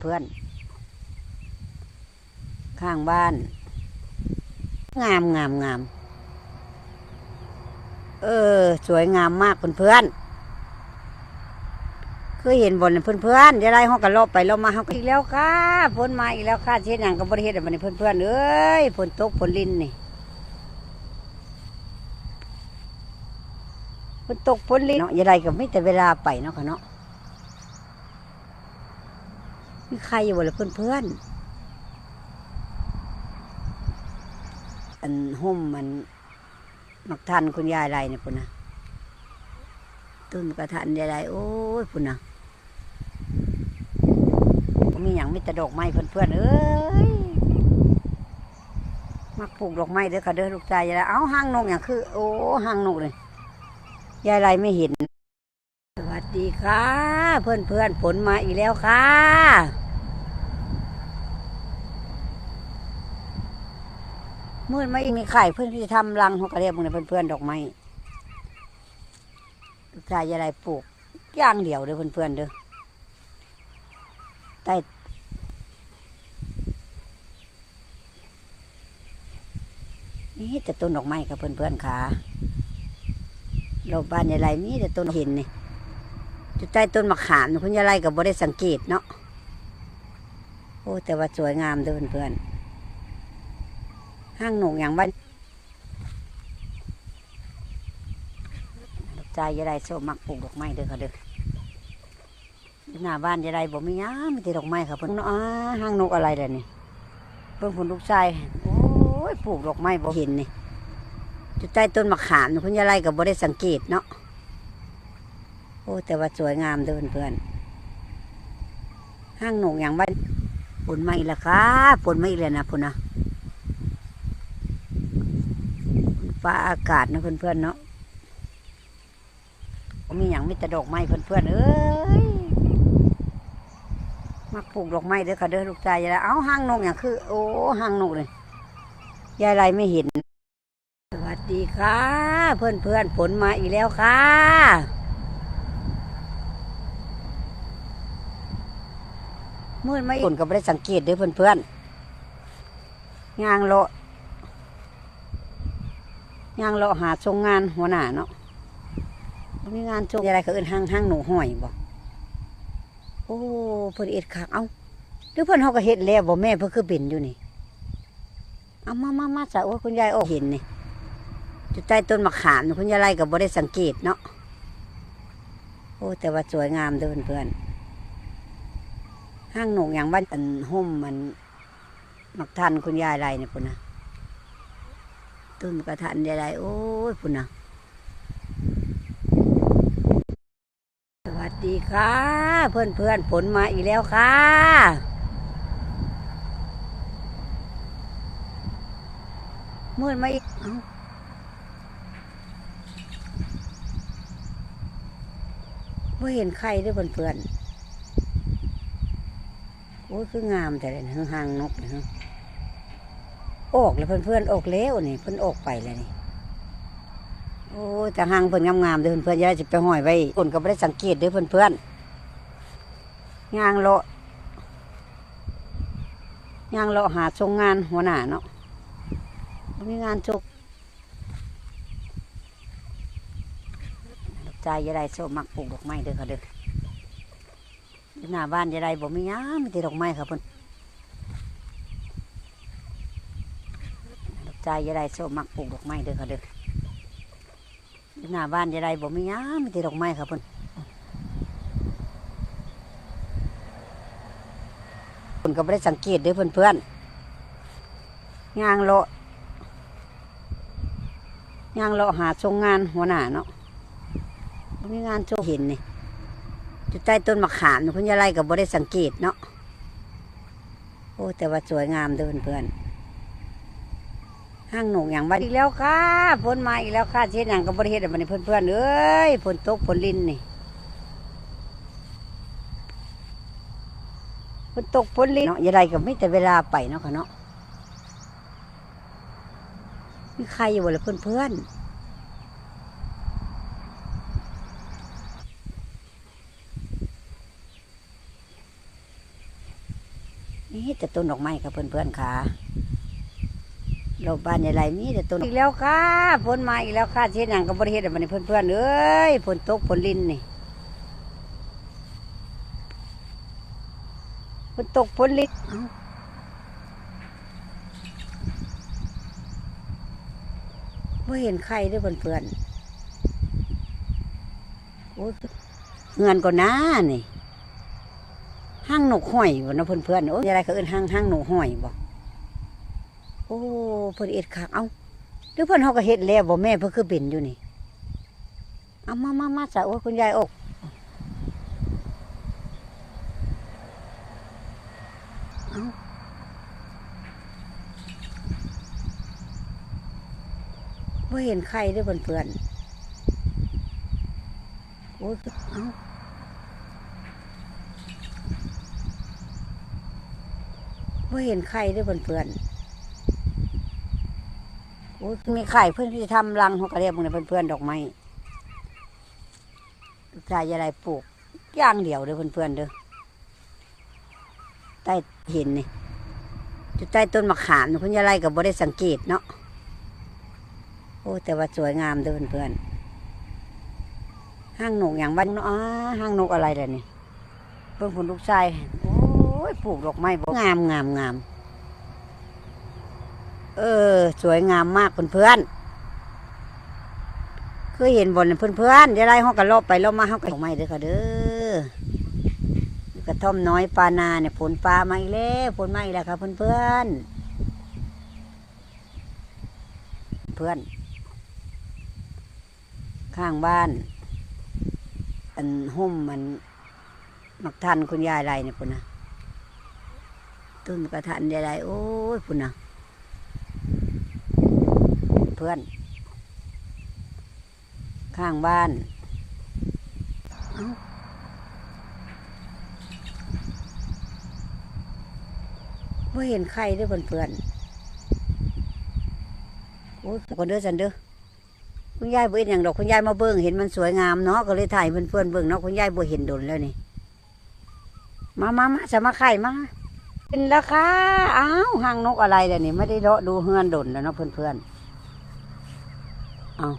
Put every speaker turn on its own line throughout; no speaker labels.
เพื่อน ข้างบ้าน งามงามงาม เออ สวยงามมากเพื่อนเพื่อนคือเห็นบนเพื่อนเพื่อนๆเดี๋ยวไรห้องกันลบไปลบมาห้องอีกแล้วค่ะฝนมาอีกแล้วค่ะเช่นอย่างกับบริเทศบันนี้เพื่อนเพื่อนเอ้ยฝนตกฝนลินนี่ฝนตกฝนลินเนาะอย่าไรก็ไม่แต่เวลาไปเนาะค่ะเนาะ มีใครอยู่บ่เลยเพื่อนเพื่อนอันห่มมันมักทันคุณยายไรเนี่ยพุ่นนะต้นกระทันยายไรโอ้ยพุ่นนะมีอย่างมีแต่ดอกไม้เพื่อนเพื่อนเอ้ยมักปลูกดอกไม้เด้อค่ะเด้อลูกชายยายไรเอ้าห้างนกอย่างคือ โอ้ห้างนกเลยยายไรไม่เห็น สวัสดีค่ะ เพื่อนเพื่อนๆฝนมาอีกแล้วค่ะ มืดไม่มีไข่เพื่อนที่จะทำรังเขาก็เรียกมึงเพื่อนๆดอกไม้ลูกชายยายไรปลูกย่างเดี่ยวเด้อเพื่อนๆเด้อใต้นี่แต่ต้นดอกไม้กับเพื่อนๆค่ะเราบ้านยายไรมีแต่ต้นห็นนี่จุดใต้ต้นมะขามคุณยายไรกับบ่ได้สังเกตเนาะโอ้แต่ว่าสวยงามเด้อเพื่อนๆ ห้างหนงอย่างบ้านลูกใจยายไรโซมักปลูกดอกไม้เด้อค่ะเด้ออหน้าบ้านยายไรบอกไม่ยามีแต่ดอกไม้ค่ะเพิ่นอ้าห้างนกอะไรเล่ะนี่เพิ่นผลลูกชายโอ้ยปลูกดอกไม้บ่เห็นนี่จุดใต้ต้นมะขามคุณยายไรก็บ่ได้สังเกตเนาะโอ้แต่ว่าสวยงามเด้อเพื่อนห้างหนงอย่างบ้านฝนมาอีกแล้วค่ะฝนมาอีกแล้วนะพุ่นนะ ฟ้าอากาศนะเพื่อนๆเนาะมีอย่างมีแต่ดอกไม้เพื่อนๆเอ้ยมาปลูกดอกไม้เด้อค่ะเด้อลูกชายยายเอ้าห้างนกอย่างคือ โอ้ห้างนกเลยยายไรไม่เห็น สวัสดีค่ะ เพื่อนๆฝนมาอีกแล้วค่ะมืดไม่ฝนก็ไม่ได้สังเกตเด้อเพื่อนๆงางโล ย่างเราหาชงงานหัวหน้าเนาะมีงานชงอะไรเขาเอิ้นห้างห้างหนูห้อยบ่โอ้เพิ่นเอ็ดคักเอาหรือเพิ่นเฮาก็เฮ็ดแล้วบ่แม่เพิ่นคือเป็นอยู่นี่เอามามามาซะโอ้คุณยายออกเห็นนี่อยู่ใต้ต้นมะขามคุณยายไรก็บ่ได้สังเกตเนาะโอ้แต่ว่าสวยงามเด้อเพื่อนห้างหนูอย่างบ้านอันห่มมันมักทันคุณยายไรเนี่พุ่นนะ ต้นกระทันยายไรโอ้ยพุ่นนะสวัสดีค่ะ เพื่อนเพื่อนๆฝนมาอีกแล้วค่ะ มืดมาอีกเอ้าไม่เห็นใครเด้วยเพื่อนเพื่อนโอ้ยคืองามแต่เลยนห่างนกนะ ออกแล้วเพื่อนเพื่อนๆออกแล้วนี่เพื่อนออกไปแล้วนี่โอ้แต่หางเพื่อนงามๆเด้อเพื่อนๆอย่าจะไปห้อยไว้คนก็ไม่ได้สังเกตเด้อเพื่อนเพื่อนๆย่างเลาะย่างเลาะหาชงงานหัวหน้าเนาะมีงานจกลูกใจยายไรโซมักปลูกดอกไม้เด้อค่ะเด้อหน้าบ้านยายไรบ่มีหยังมีแต่ดอกไม้ค่ะเพิ่อน ใจยายไรโซมักปลูกดอกไม้เด้อค่ะเด้อหน้าบ้านยายไรบ่มีหยังมีแต่ดอกไม้ค่ะเพิ่นเพิ่นก็ไม่ได้สังเกตเด้อเพื่อนๆย่างเลาะย่างเลาะหาชงงานหัวหน้าเนาะบ่มีงานโชว์เห็นนี่อยู่ใต้ต้นมะขามนี่คุณยายไรก็บ่ได้สังเกตเนาะโอ้แต่ว่าสวยงามเด้อเพื่อนๆ ห้างหนงอย่างบ้านอีกแล้วค่ะฝนมาอีกแล้วค่ะเช่นอย่างกับบริเทศบันนี้เพื่อนๆเอ้ยฝนตกฝนลินนี่ฝนตกฝนลินเนาะย่าไรก็ไม่แต่เวลาไปเนาะค่ะเนาะมีใครอยู่บ่เลยเพื่อนๆนี่แต่ต้นดอกไม้ค่ะเพื่อนๆค่ะ เราบ้านใหญ่ไรมีแต่ต้นอีกแล้วค่ะฝนมาอีกแล้วค่ะเช่นอย่างกับบริเฮ็ดบันนี้เพื่อนๆเอ้ยฝนตกฝนลินนี่ฝนตกฝนลินเพ่เห็นใครด้วยเพื่อนๆโอ้ยเงินก็น้านี่ห้างหนกห้อยบ่เนะเพื่อนๆโอ้ยอะไรเขาเอิ้นห้างห้างหนกห้อยบ่โอ้เพิ่นเอ็ดคักเอ้าหรือเพิ่นเฮาก็เฮ็ดแล้วบ่แม่เพิ่นคือเป็นอยู่นี่เอามามามาซะโอ้คุณยายอกเอ้าบ่เห็นใครเด้อเพื่อนๆโอ้ยเอ้าไม่เห็นใครด้วยเพื่อนๆโอ้ย มีไข่เพื่อนที่ทำรังเขาก็เรียกมึงนะเพื่อนๆดอกไม้ลูกชายยาไรปลูกย่างเดี่ยวเด้อเพื่อนๆเด้อใต้เห็นนี่อยู่ใต้ต้นมะขามนี่คุณยายไรกับบได้สังเกตเนาะโอ้แต่ว่าสวยงามเด้อเพื่อนๆห้างหนกอย่างบ้านเนาะห้างนกอะไรเล่ะนี่เพื่อนคุณลูกชายโอ้ยปลูกดอกไม้บ่งามงามงาม เออ สวยงามมากเพื่อนๆเคยเห็นบนเพื่อนๆเดี๋ยวไรห้องกันรอบไปรอบมาห้องกันดอกไม้เด้อค่ะเด้อกระท่อมน้อยปานาเนี่ยผลปลามาอีกแล้วผลมาอีกแล้วค่ะเพื่อนๆเพื่อน ข้างบ้าน อันห่มมันมักทันคุณยายไรเนี่ยพุ่นนะต้นกระทันยายไรโอ้ยพุ่นนะ เพื่อน ข้างบ้านเอ้าไม่เห็นใครด้วยเพื่อนๆโอ้ยคนเด้อจันเด้อคุณยายบ่เห็นอย่างดอกคุณยายมาเบิ่งเห็นมันสวยงามเนาะก็เลยถ่ายเพื่อนๆเบิ่งเนาะคุณยายบ่เห็นดนแล้วนี่มามามาจะมาไข่มาเป็นราคาอ้าวหางนกอะไรเดี๋ยวนี้ไม่ได้เลาะดูเฮือนดนแล้วเนาะเพื่อนๆ เอา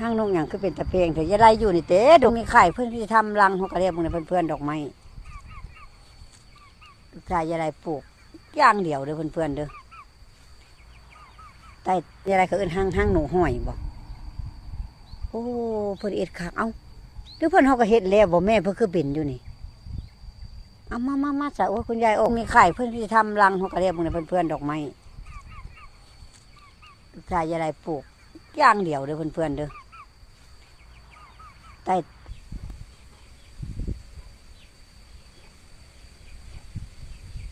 หางนกอย่างคือเป็นตะเพงเถอะยาไรอยู่นี่เต้ดูมีไข่เพื่อนที่จะทำรังเขาก็เรียกมึงนะเพื่อนๆดอกไม้ลูกชายยาไรปลูกย่างเดียวเด้อเพื่อนๆเด้อใต้อยาไรเขาเอิ้นห้างห้างหนูห้อยบ่โอ้เพิ่อนเอ็ดคักเอ้าหรือเพิ่อนเขาก็เฮ็ดแล้วบ่แม่เพิ่นคือเป็นอยู่นี่เอามามามาจ้ะโอ้คุณยายอกมีไข่เพื่อนที่จะทำรังเขาก็เรียกมึงนะเพื่อนๆดอกไม้ลูกชายยายไรปลูก อย่างเดียวเด้อเพื่อนๆเด้อใต้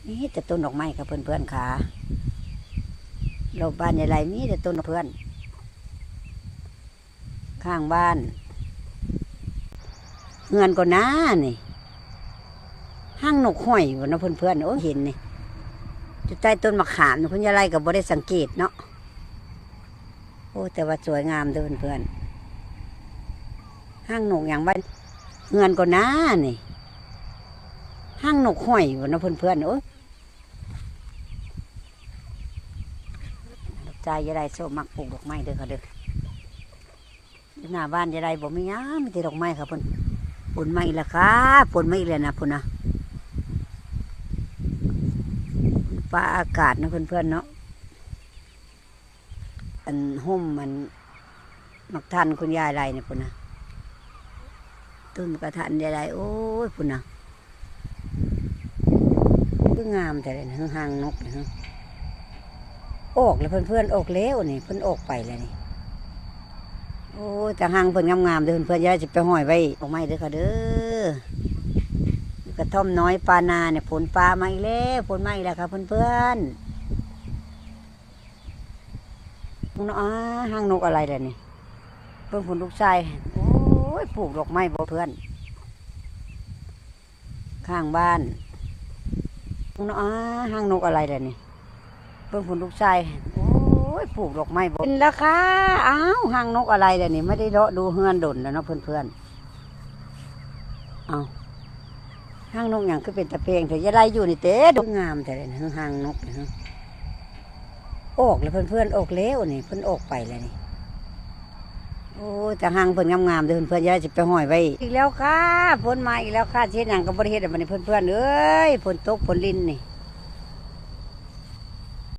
นี่แต่ต้นดอกไม้ค่ะเพื่อนๆค่ะเราบ้านยายไรมีแต่ต้นเพื่อน ข้างบ้านเงินก็น้านี่ห้างนกห้อยบ่เนะเพื่อนๆโอ้เห็นนี่อยู่ใต้ต้นมะขามนี่คุณยายไรกับบ่ได้สังเกตเนาะ แต่ว่าสวยงามเด้อเพื่อนห้างหนกอย่างบ้านเงินก็น้านี่ห้างหนกห้อยบ่นะเพื่อนๆโอ้ลูกชายยายไรโซมักปลูกดอกไม้เด้อค่ะเด้อหน้าบ้านยายไรบ่มีหยังมีแต่ดอกไม้ค่ะเพิ่อนฝนมาอีกแล้วค่ะฝนมาอีกแล้วนะพุ่นนะฟ้าอากาศนะเพื่อนๆเนาะ อันห่มมันมักทันคุณยายไรเนี่ยพุ่นนะต้นกระทันยายไรโอ้ยพุ่นนะคืองามแต่เลยนห่างนกนะฮะออกแล้วเพื่อนๆออกแล้วนี่เพื่อนออกไปแล้วนี่โอ้ยแต่ห่างเพื่อนงามๆเด้อเพื่อนๆยายจะไปห้อยไว้ออกไม้เด้อค่ะเด้อกระท่อมน้อยปานาเนี่ยผลปลามาอีกแล้วผลมาอีกแล้วครับเพื่อนๆ นอ้าห้างนกอะไรเล่ะนี่เพิ่งผลลูกชายโอ้ยปลูกดอกไม้บ่เพื่อน ข้างบ้านนอ้าห้างนกอะไรเล่ะนี่เพิ่งผลลูกชายโอ้ยปลูกดอกไม้บ่เป็นราคาอ้าวห้างนกอะไรเล่ะนี่ไม่ได้เลาะดูเฮือนดนแล้วเนาะเพื่อนๆเอาห้างนกหยังคือเป็นตะเพียงแต่ยายไรอยู่นี่เต้ดกงามแต่เลยนห้างนกนะ ออกแล้วเพื่อนเพื่อนอกแล้วนี่เพื่อนออกไปแล้วนี่โอ้แต่หางเพิ่นงามๆเดินเพื่อนย่าจะไปห้อยไว้อีกแล้วค่ะฝนมาอีกแล้วค่ะเช่นอย่างกับ่ได้เฮ็ดอันนี้เพื่อนเอ้ยฝนตกฝนลินนี่